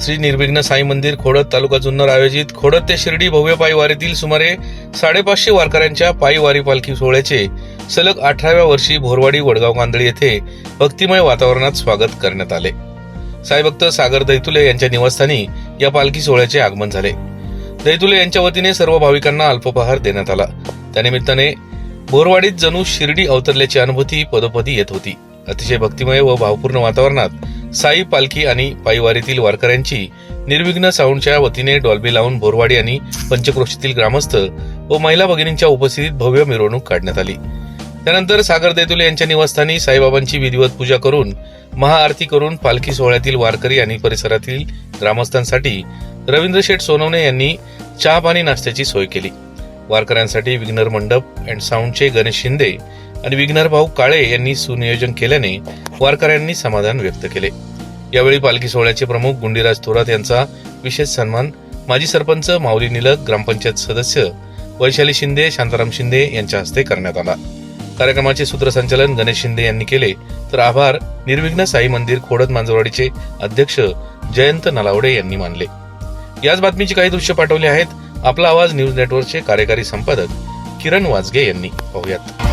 श्री निर्विघ्न साई मंदिर खोडद तालुका जुन्नर आयोजित खोडत ते शिर्डी भव्य पायीवारीतील सुमारे साडेपाचशे वारकऱ्यांच्या पायीवारी पालखी सोहळ्याचे सलग अठराव्या वर्षी भोरवाडी वडगाव कांदळी येथे भक्तिमय वातावरणात स्वागत करण्यात आले. साईभक्त सागर दैतुले यांच्या निवासस्थानी या पालखी सोहळ्याचे आगमन झाले. दैतुले यांच्या वतीने सर्व भाविकांना अल्पोपहार देण्यात आला. त्यानिमित्ताने भोरवाडीत जणू शिर्डी अवतरल्याची अनुभूती पदोपदी येत होती. अतिशय भक्तिमय व भावपूर्ण वातावरणात साई पालखी आणि पायीवारीतील वारकऱ्यांची निर्विघ्न साऊंडच्या वतीने डॉल्बी लावून बोरवाडी आणि पंचक्रोशीतील ग्रामस्थ व महिला भगिनींच्या उपस्थितीत भव्य मिरवणूक काढण्यात आली. त्यानंतर सागर देतुले यांच्या निवासस्थानी साईबाबांची विधिवत पूजा करून महाआरती करून पालखी सोहळ्यातील वारकरी आणि परिसरातील ग्रामस्थांसाठी रवींद्र शेठ सोनवणे यांनी चहा पाणी नाश्त्याची सोय केली. वारकऱ्यांसाठी विघ्नर मंडप अँड साऊंडचे गणेश शिंदे आणि विघ्नर भाऊ काळे यांनी सुनियोजन केल्याने वारकऱ्यांनी समाधान व्यक्त केले. यावेळी पालखी सोहळ्याचे प्रमुख गुंडीराज थोरात यांचा विशेष सन्मान माजी सरपंच माऊली निलक ग्रामपंचायत सदस्य वैशाली शिंदे शांताराम शिंदे यांच्या हस्ते करण्यात आला. कार्यक्रमाचे सूत्रसंचालन गणेश शिंदे यांनी केले. तर आभार निर्विघ्न साई मंदिर खोडद मांजरवाडीचे अध्यक्ष जयंत नलावडे यांनी मानले. याच बातमीची काही दृश्य पाठवली आहेत. आपला आवाज न्यूज नेटवर्कचे कार्यकारी संपादक किरण वाजगे यांनी. पाहुयात.